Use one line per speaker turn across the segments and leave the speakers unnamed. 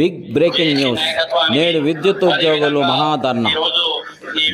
Big breaking news. నేడు విద్యుత్ ఉద్యోగులు మహాధర్నా.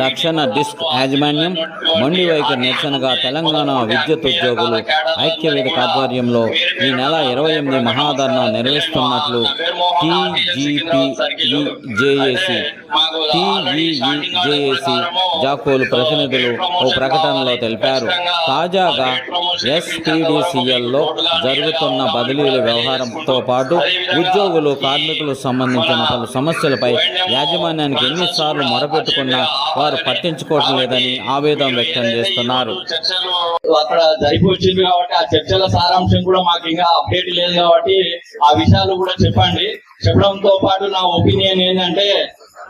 దక్షిణ డిస్క్ యాజమాన్యం మొండి వైఖరి నిరసనగా తెలంగాణ విద్యుత్ ఉద్యోగులు ఐక్య వేదిక ఆధ్వర్యంలో ఈ నెల ఇరవై ఎనిమిది మహాధర్నా నిర్వహిస్తున్నట్లు టీజీపీజేఏసీ టీజీఈజేఏసీ జాకోలు ప్రతినిధులు ఓ ప్రకటనలో తెలిపారు. తాజాగా ఎస్పీడీసీఎల్లో జరుగుతున్న బదిలీల వ్యవహారంతో పాటు ఉద్యోగులు కార్మికులకు సంబంధించిన పలు సమస్యలపై యాజమాన్యానికి ఎన్నిసార్లు మొరపెట్టుకున్నా వారు పట్టించుకోవటం లేదని ఆవేదన వ్యక్తం చేస్తున్నారు.
అక్కడ జరిపొచ్చింది కాబట్టి ఆ చర్చల సారాంశం కూడా మాకు ఇంకా అప్డేట్ లేదు కాబట్టి ఆ విషయాలు కూడా చెప్పండి. చెప్పడంతో పాటు నా ఒపీనియన్ ఏంటంటే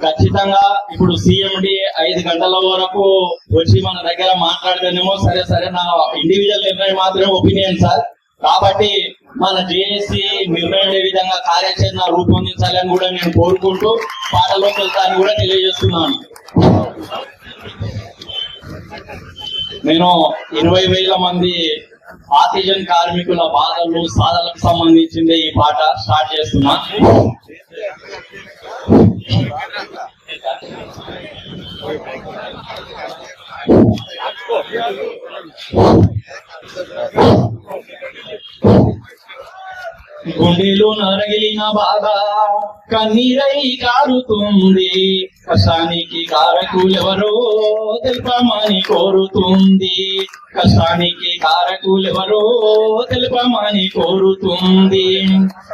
ఖచ్చితంగా ఇప్పుడు సిఎండి ఐదు గంటల వరకు వచ్చి మన దగ్గర మాట్లాడితేనేమో సరే సరే నా ఇండివిజువల్ నిర్ణయం మాత్రమే ఒపీనియన్ సార్. కాబట్టి మన జేఏసీ నిర్ణయం విధంగా కార్యాచరణ రూపొందించాలని కూడా నేను కోరుకుంటూ పాటలోకి వెళ్తానని కూడా తెలియజేస్తున్నాను. నేను ఇరవై వేల మంది ఆక్సిజన్ కార్మికుల బాధలు సాధనలకు సంబంధించింది ఈ పాట స్టార్ట్ చేస్తున్నా. గుండెలో నరగిలిన బాధ కన్నీరై కారుతుంది. కష్టానికి కారకులెవరో తెలుపమని కోరుతుంది. కష్టానికి కారకులెవరో తెలుపమని కోరుతుంది.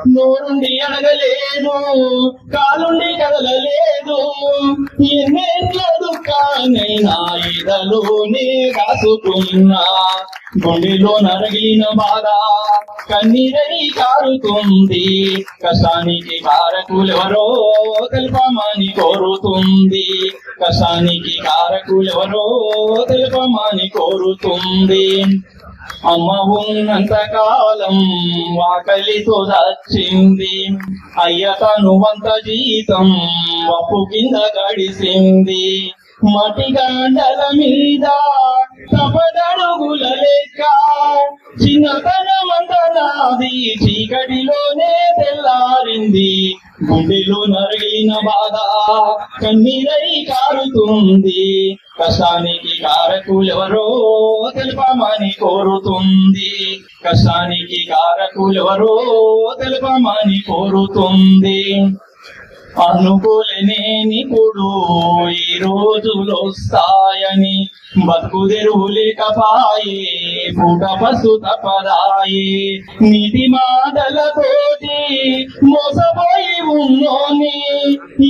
నోరుండి అడగలేను కాలుండి కదలలేదు. ఎన్నెన్న దుఃఖానైనా ఇదలోనే రాసుకున్నా గుండెలో నరగిన బాధ కన్నీరై కారుతుంది. కష్టానికి కారకులెవరో తెలుపమని కోరుతుంది. కష్టానికి కారకులెవరో తెలుపమని కోరుతుంది. అమ్మ ఉన్నంత కాలం వాకలితో దచ్చింది అయ్య తనువంత జీతం అప్పు కింద గడిసింది. మటి గండల మీద తపదడుగుల లెక్క. చిన్నతనమంత నాది చీకటిలోనే తెల్లారింది. గుండెలో నరిగిన బాధ కన్నీరై కారుతుంది. కష్టానికి కారకులెవరో తెలుపమని కోరుతుంది. కష్టానికి కారకులెవరో తెలుపమని కోరుతుంది. అనుకోలేనిప్పుడు ఈ రోజులు వస్తాయని. బతుకు తెరువు లేకపాయే పసు తపదాయే నీటి మాటలతోటి మోసపోయి ఉన్నోని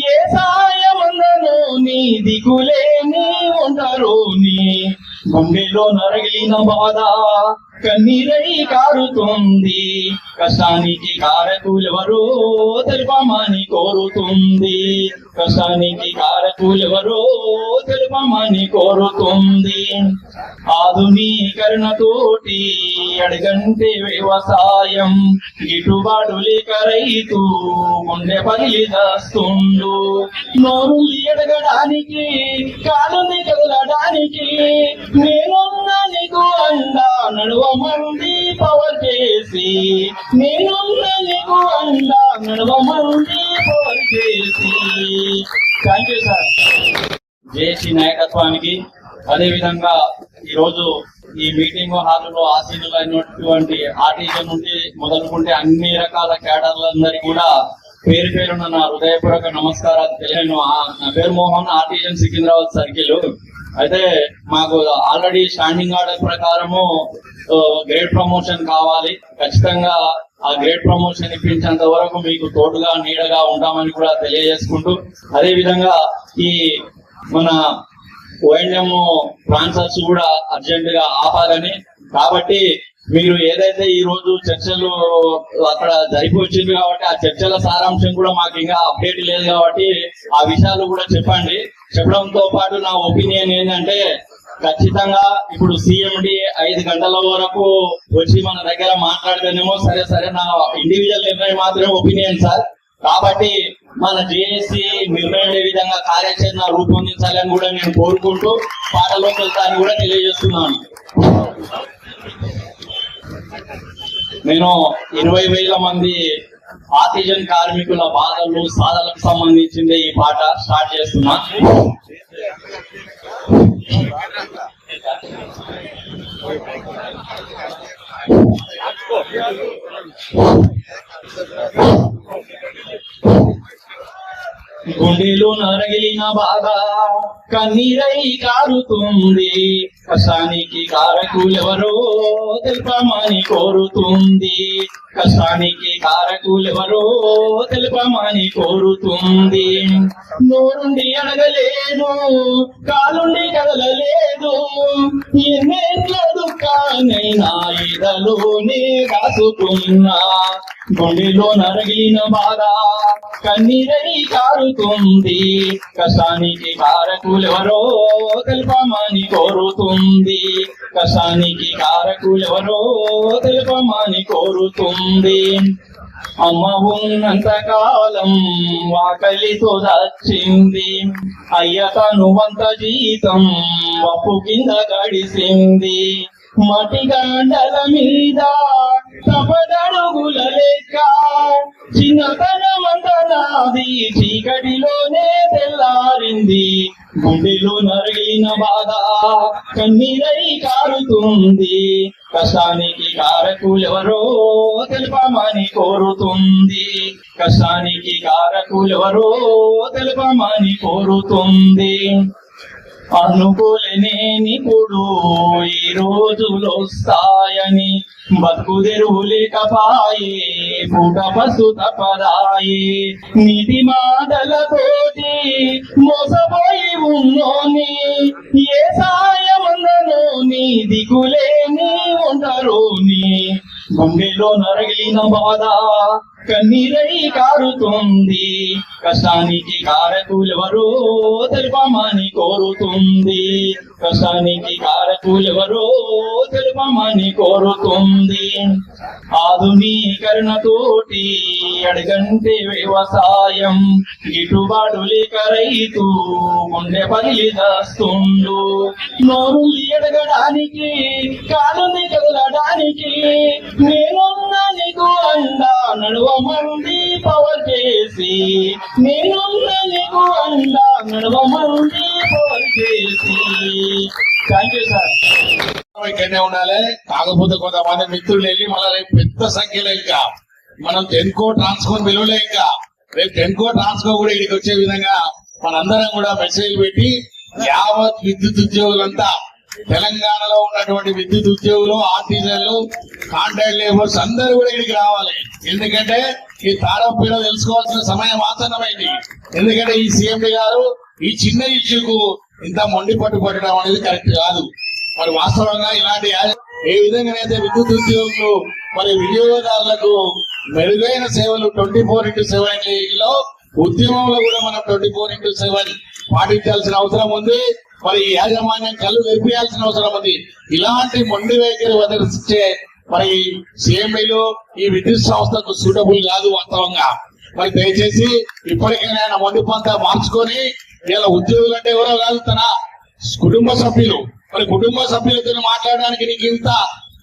ఏ సాయమందనో నీ దిగులేని ఉంటారోని గుండెలో నరగిలిన బాధ కన్నీరై కారుతుంది. కసానికి కారకులెవరో తెలుపమని కోరుతుంది. కసానికి కారకులెవరో తెలుపమని కోరుతుంది. ఆధునీకరణతోటి అడగంటే వ్యవసాయం. గిట్టుబాటు కరైతూ రైతు గుండె పగిలి దాస్తుండు. నోరు ఎడగడానికి కాలుని కదలడానికి. నేనున్నా నీకు అండా నడువమంది పవర్ చేసి. నేనున్నా నీకు అండా నడువమంది పవర్ చేసి. థ్యాంక్ యూ సార్ జేసీ నాయకత్వానికి అదే విధంగా ఈ మీటింగ్ హాల్లో ఆశీనులైనటువంటి ఆర్టీజన్ నుండి మొదలుకుంటే అన్ని రకాల క్యాడర్లందరికీ కూడా పేరు పేరున నా హృదయపూర్వక నమస్కారాలు తెలియను. నా పేరు మోహన్ ఆర్టీజన్ సికింద్రాబాద్ సర్కిల్. అయితే మాకు ఆల్రెడీ స్టాండింగ్ ఆర్డర్ ప్రకారము గ్రేడ్ ప్రమోషన్ కావాలి. ఖచ్చితంగా ఆ గ్రేడ్ ప్రమోషన్ ఇప్పించేంత వరకు మీకు తోడుగా నీడగా ఉంటామని కూడా తెలియజేసుకుంటూ అదే విధంగా ఈ మన ఓఎన్ఎం ట్రాన్స్ఫర్స్ కూడా అర్జెంట్గా ఆపాలని. కాబట్టి మీరు ఏదైతే ఈ రోజు చర్చలు అక్కడ జరిపొచ్చింది కాబట్టి ఆ చర్చల సారాంశం కూడా మాకు ఇంకా అప్డేట్ లేదు కాబట్టి ఆ విషయాలు కూడా చెప్పండి. చెప్పడంతో పాటు నా ఒపీనియన్ ఏంటంటే ఖచ్చితంగా ఇప్పుడు సిఎండి ఐదు గంటల వరకు వచ్చి మన దగ్గర మాట్లాడితేనేమో సరే సరే నా ఇండివిజువల్ నిర్ణయం మాత్రమే ఒపీనియన్ సార్. కాబట్టి మన జిఎస్సి నిర్ణయం విధంగా కార్యాచరణ రూపొందించాలని కూడా నేను కోరుకుంటూ పాటలోకి వెళ్తానని కూడా తెలియజేస్తున్నాను. నేను ఇరవై వేల మంది ఆక్సిజన్ కార్మికుల బాధలు సాధలకు సంబంధించింది ఈ పాట స్టార్ట్ చేస్తున్నా. గుండెలో నరగిలిన బాధ కన్నీరై కారుతుంది. కసానికి కారకులెవరో తెలుపమని కోరుతుంది. కసానికి కారకులెవరో తెలుపమని కోరుతుంది. నోరుండి అడగలేదు కాలుండి కదలలేదు. ఎన్నెట్ల దుఃఖానైనా ఇదలోనే రాసుకున్నా గుండెలో నరగిన బాధ కన్నీరై కారుతుంది. కసానికి కారకులెవరో తెలుపమని కోరుతుంది. కసానికి కారకులెవరో తెలుపమని కోరుతుంది. అమ్మ ఉన్నంత కాలం వాకలితో దచ్చింది అయ్య తనువంత జీతం అప్పు కింద గడిసింది. మటి గండల మీద తపదడుగుల లెక్క. చిన్నతనమంత నాది చీకటిలోనే తెల్లారింది. గుండెలో నరిగిన బాధ కన్నీరై కారుతుంది. కష్టానికి కారకులెవరో తెలుపమని కోరుతుంది. కష్టానికి కారకులెవరో తెలుపమని కోరుతుంది. అనుకోలేనిప్పుడు ఈ రోజులు వస్తాయని బతుకు లేకపాయే పూట పసు తపరాయే నిధి మాటలతోటి మోసపోయి ఉన్నోని ఏ సాయమందనో నీ దిగులేని ఉండరోని గుండెలో నరగిలిన బాధ కన్నీరై కారుతుంది. కష్టానికి కారకులెవరో తెలుపమని కోరుతుంది. కష్టానికి కారకులెవరో తెలుపమని కోరుతుంది. ఆధునీకరణతోటి అడగంటే వ్యవసాయం సాయం లేక రైతు గుండె పగిలి దాస్తుండు. నోరు ఎడగడానికి కాలుని కదలడానికి నేనున్న నీకు అండా నడవమంది పవర్ చేసి నేనున్న నీకు అండా నడవమంది పవర్ చేసి. థ్యాంక్ యూ సార్
ఇక్కడనే ఉండాలి. కాకపోతే కొంతమంది మిత్రులు వెళ్ళి మళ్ళీ పెద్ద సంఖ్యలో ఇంకా మనం టెన్కో ట్రాన్స్కో విలువలే ఇంకా. రేపు టెన్కో ట్రాన్స్కో కూడా ఇక్కడికి వచ్చే విధంగా మనందరం కూడా మెసేజ్ పెట్టి యావత్ విద్యుత్ ఉద్యోగులంతా తెలంగాణలో ఉన్నటువంటి విద్యుత్ ఉద్యోగులు ఆర్టిజన్లు కాంట్రాక్ట్ లేబర్స్ అందరూ కూడా ఇక్కడికి రావాలి. ఎందుకంటే ఈ తాడపీడ తెలుసుకోవాల్సిన సమయం ఆసన్నమైంది ఎందుకంటే ఈ సీఎండి గారు ఈ చిన్న ఇష్యూకు ఇంత మొండి పట్టు పట్టడం అనేది కరెక్ట్ కాదు. మరి వాస్తవంగా ఇలాంటి ఏ విధంగానైతే విద్యుత్ ఉద్యోగులు మరి వినియోగదారులకు మెరుగైన సేవలు ట్వంటీ ఫోర్ ఇంటూ సెవెన్లో ఉద్యమంలో కూడా మనం ట్వంటీ ఫోర్ ఇంటూ సెవెన్ పాటించాల్సిన అవసరం ఉంది. మరి యాజమాన్యం కళ్ళు తెరిపించాల్సిన అవసరం ఉంది. ఇలాంటి మొండి వైఖరి వదిలిస్తే మరి సిఎంఐలు ఈ విద్యుత్ సంస్థకు సూటబుల్ కాదు వాస్తవంగా. మరి దయచేసి ఇప్పటికైనా ఆయన మొండి పంత మార్చుకొని ఇలా ఉద్యోగులు అంటే ఎవరో కాదు తన కుటుంబ సభ్యులు. మరి కుటుంబ సభ్యులతో మాట్లాడడానికి నీకు ఇంత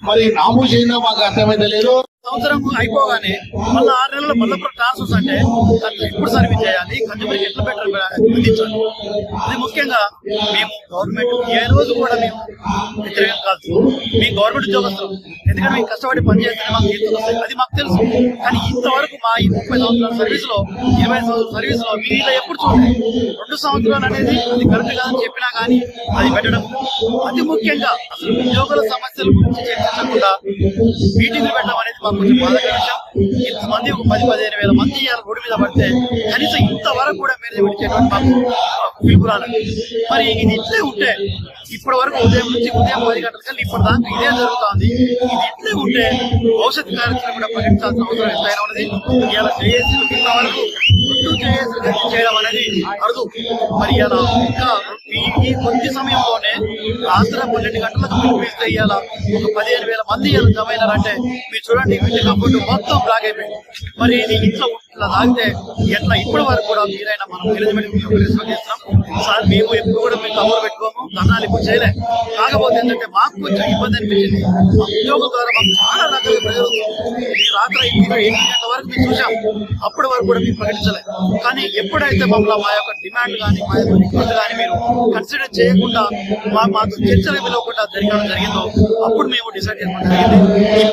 మరి నామూషంగా మాకు అర్థమైతే లేదు.
సంవత్సరం అయిపోగానే మళ్ళీ ఆరు నెలలు మళ్ళీ ట్రాన్స్ఫర్స్ అంటే ఎప్పుడు సర్వీస్ చేయాలి కన్జ్యూమర్కి ఎట్లా బెటర్ అందించాలి? అది ముఖ్యంగా మేము గవర్నమెంట్ ఏ రోజు కూడా మేము వ్యతిరేకం కాదు. మీ గవర్నమెంట్ ఉద్యోగస్తులు ఎందుకంటే మేము కష్టపడి పనిచేస్తే మాకు జీతాలు వస్తాయి అది మాకు తెలుసు. కానీ ఇంతవరకు మా ఈ ముప్పై సంవత్సరాల సర్వీస్లో ఇరవై సంవత్సరాల సర్వీస్లో మీరు ఇలా ఎప్పుడు చూడండి రెండు సంవత్సరాలు అనేది అది కరెక్ట్ కాదని చెప్పినా కానీ అది పెట్టడం అతి ముఖ్యంగా అసలు ఉద్యోగుల సమస్యల గురించి చర్చించకుండా మీటింగ్లు పెట్టడం అనేది మాకు కొంచెం బాధాకర విషయం. ఇంతమంది ఒక పది పదిహేను వేల మంది ఇవాళ రోడ్డు మీద పడితే కనీసం ఇంతవరకు కూడా మీరు విడిచేటువంటి మాకు పిలుపు మరి ఇది ఇట్లే ఉంటే ఇప్పటి వరకు ఉదయం నుంచి ఉదయం పది గంటల కల్లా ఇప్పటి దాకా ఇదే జరుగుతుంది. ఇది ఇట్లే ఉంటే భవిష్యత్ కార్యక్రమం కూడా పరిగణించాల్సిన అవసరం ఎంతైనా ఉన్నది. ఇలా జేఏసీలు కింద వరకు ముందు జేఏసీలు చేయడం అనేది అరుదు. మరి ఇలా ఇంకా ఈ ఈ కొద్ది సమయంలోనే రాత్రి పన్నెండు గంటలకు పిలిపిస్తే ఇవాళ ఒక పదిహేను వేల మంది ఇలా జమ అయినారంటే మీరు చూడండి వీటి కంప్యూటర్ మొత్తం బ్లాక్ అయిపోయింది. మరి ఇది ఇట్లా ఇట్లా తాగితే ఎట్లా ఇప్పటి వరకు కూడా మీరైనా మనం మేనేజ్మెంట్ చేస్తున్నాం సార్ మేము ఎప్పుడు కూడా మేము కవర్ పెట్టుకోము ధర్నాలు ఇప్పుడు చేయలే. కాకపోతే ఏంటంటే మాకు కొంచెం ఇబ్బంది అనిపించింది. ఉద్యోగుల ఉద్యోగం ద్వారా మాకు చాలా రకాల ప్రజలు ఈ రాత్రి ఎనిమిది గంటల వరకు మేము చూసాం అప్పటి వరకు కూడా మేము ప్రకటించలే. కానీ ఎప్పుడైతే మమ్మల్ని మా యొక్క డిమాండ్ కానీ మా యొక్క రిక్వెస్ట్ కానీ మీరు కన్సిడర్ చేయకుండా మా మాతో చర్చలు పిలవకుండా జరగడం జరిగిందో అప్పుడు మేము డిసైడ్ చేసుకోవడం జరిగింది.